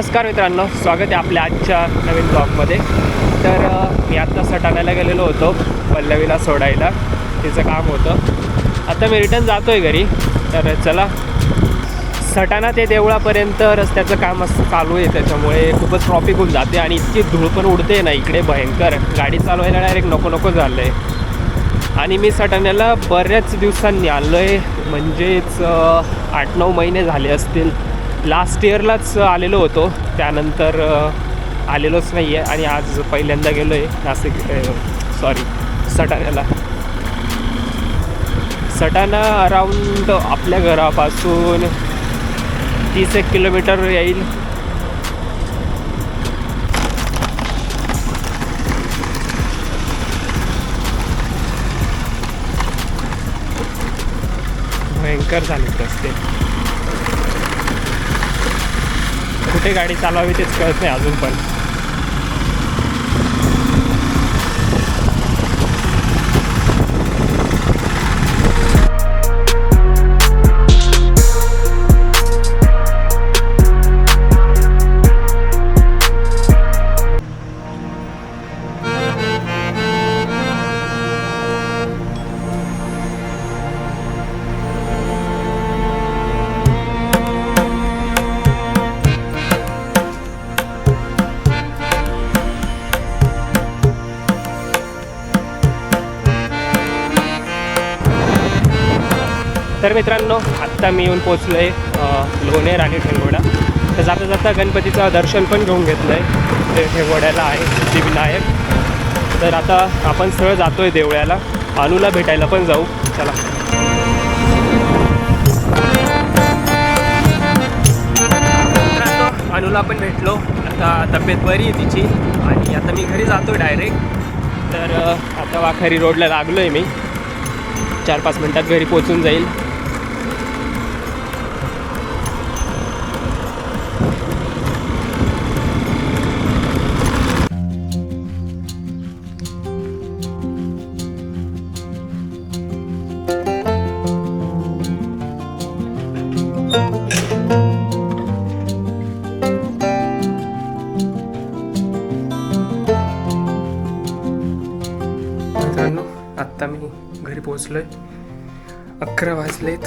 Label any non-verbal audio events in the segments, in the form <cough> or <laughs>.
नमस्कार मित्रांनो स्वागत आहे आपल्या आजच्या नवीन ब्लॉगमध्ये तर मी आत्ता सटाण्याला गेलेलो होतो पल्लवीला सोडायला. तिचं काम होतं. आता मी रिटर्न जातो आहे घरी. तर चला सटाणा ते देवळापर्यंत रस्त्याचं काम असं चालू आहे. त्याच्यामुळे खूपच ट्रॉफिक होऊन जाते आणि इतकी धूळ पण उडते ना इकडे. भयंकर. गाडी चालवायला डायरेक्ट नको नको झालं आहे आणि मी सटाण्याला बऱ्याच दिवसांनी आलो आहे म्हणजेच आठ नऊ महिने झाले असतील. लास्ट इयरलाच आलेलो होतो. त्यानंतर आलेलोच नाही आहे आणि आज पहिल्यांदा गेलो आहे नाशिक सॉरी सटाण्याला. सटाणा अराऊंड आपल्या घरापासून तीस एक किलोमीटर येईल. भयंकर झाले रस्ते. कुठे गाडी चालवावी तेच कळत नाही अजून पण. तर मित्रांनो आत्ता मी येऊन पोचलो आहे लोणेर आणि ठेंगोडा तर जाता जाता गणपतीचं दर्शन पण घेऊन घेतलं आहे ते ठेंगोड्याला आहे सिद्धिविनायक तर आता आपण सरळ जातो आहे देवळ्याला. अनुला भेटायला पण जाऊ. चला. अनुला पण भेटलो. आता तब्येत बरी आहे तिची. आणि आता मी घरी जातो डायरेक्ट तर आता वाखारी रोडला लागलो आहे मी. चार पाच मिनटात घरी पोचून जाईल. आत्ता मी घरी पोचलोय अकरा वाजलेत.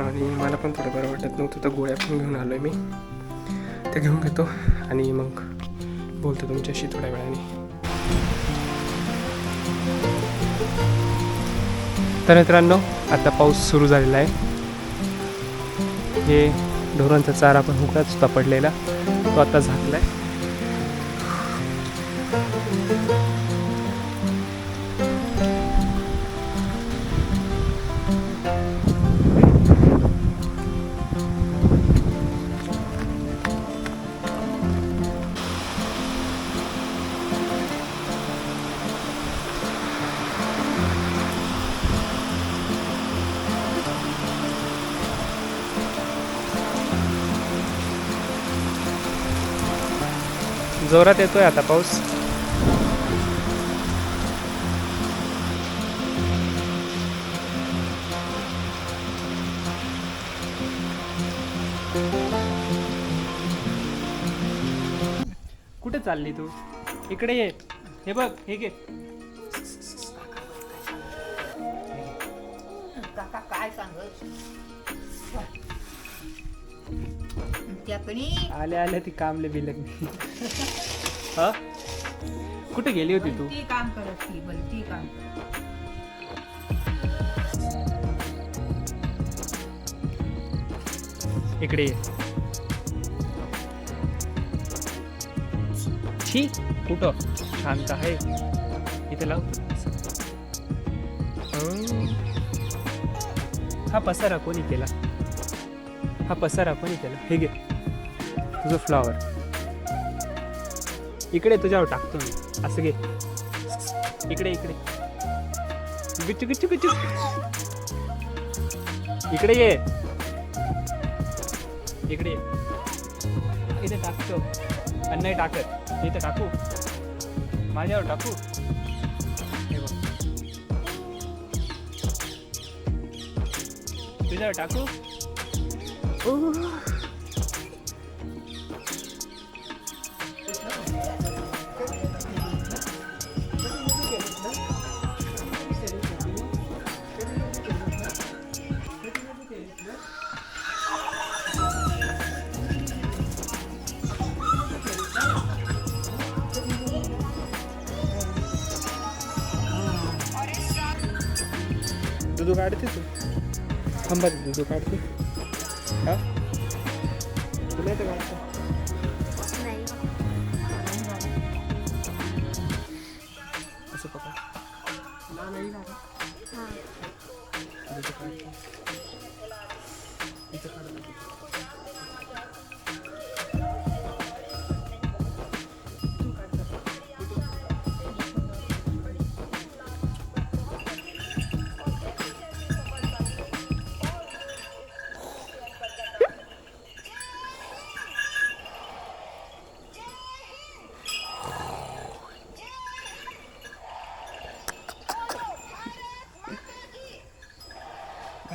आणि मला पण थोडं बरं वाटत नव्हतं तर गोळ्या पण घेऊन आलोय मी. त्या घेऊन घेतो आणि मग बोलतो तुमच्याशी थोड्या वेळाने. तर मित्रांनो आता पाऊस सुरू झालेला आहे. हे ढोरांचा चारा पण हुकडाच होता पडलेला तो आता झाकला आहे जोरात येतोय आता पाऊस. कुठे चालली तू? इकडे ये. हे बघ हे घे. काका काय सांग आले आले ती कामले बिलक. हा? कुठे गेली होती तू? ती काम करत ती बल ती काम करत इकडे ये. छी कुठं? शांत आहे. इथे लाव. हं. हा पसारा कोणी केला? हा पसार आपण त्याला हे घे. तुझं फ्लॉवर इकडे तुझ्यावर टाकतो मी. असं घे. इकडे इकडे. गुच्चू गुच्चू गुच्चू. इकडे ये. इकडे ये. इथे टाकतो. आणि नाही टाकत. इथे टाकू. माझ्यावर टाकू. हे बघ. तुझ्यावर टाकू. 오. दुधू काढते तू थांबा दुधू काढते हा तुला येतं काढता असं पकड दुधू काढते. इथं काढ दुधू.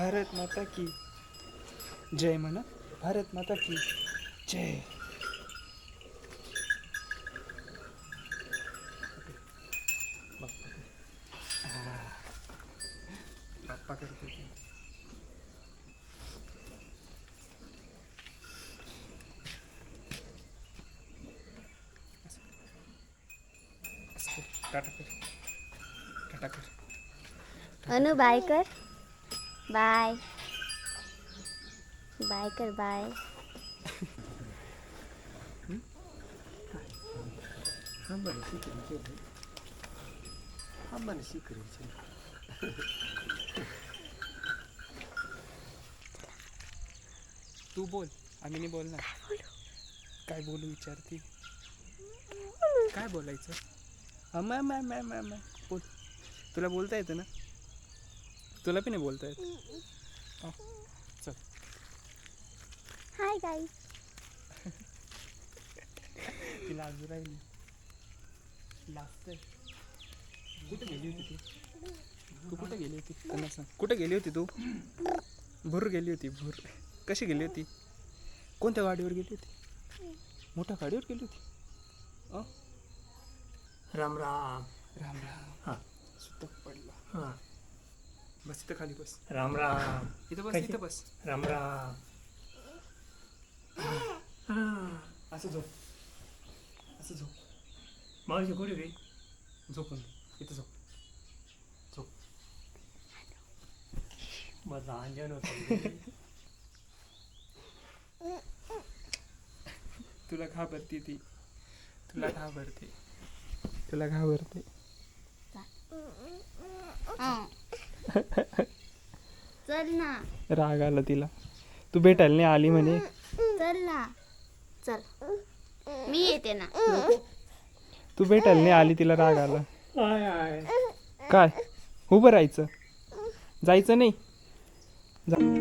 भारत माता की जय म्हणा. भारत माता की जय. अनु बाय कर बाय. बाय कर बाय. हा बरं शिकरेल हा बरं शिकरेल तू बोल आम्ही नाही बोल ना. काय बोलू विचारते? काय बोलायचं? हा मॅ मॅ मॅ मॅ मॅ बोल. तुला बोलता येतं ना? तुला पण नाही बोलता येत. हा, चल. हाय गाई <laughs> तिला आजू राहिली. लाजतंय कुठे गेली होती ती? तू कुठे गेली होती? त्यांना सांग. कुठे गेली होती तू? भूर गेली होती भूर. कशी गेली होती? कोणत्या गाडीवर गेली होती? मोठ्या गाडीवर गेली होती? अं? राम राम. राम राम. हा. सुतक पडला. हा. बस इथं खाली बस. राम राम. इथं बस? इथं बस. राम राम. हा. असं झोप. असं झोप. मावशी कुठे गई झोपून इथं झोप. झोप. माझा अंजन होता. तुला घाबरते ती. तुला घाबरते. तुला घाबरते. चल ना. राग आला तिला. तू भेटायला नाही आली म्हणे. चल ना. चल. मी येते ना. तू भेटायला नाही आली तिला राग आला. आय आय. काय? उभं राहायचं. जायचं नाही. जा.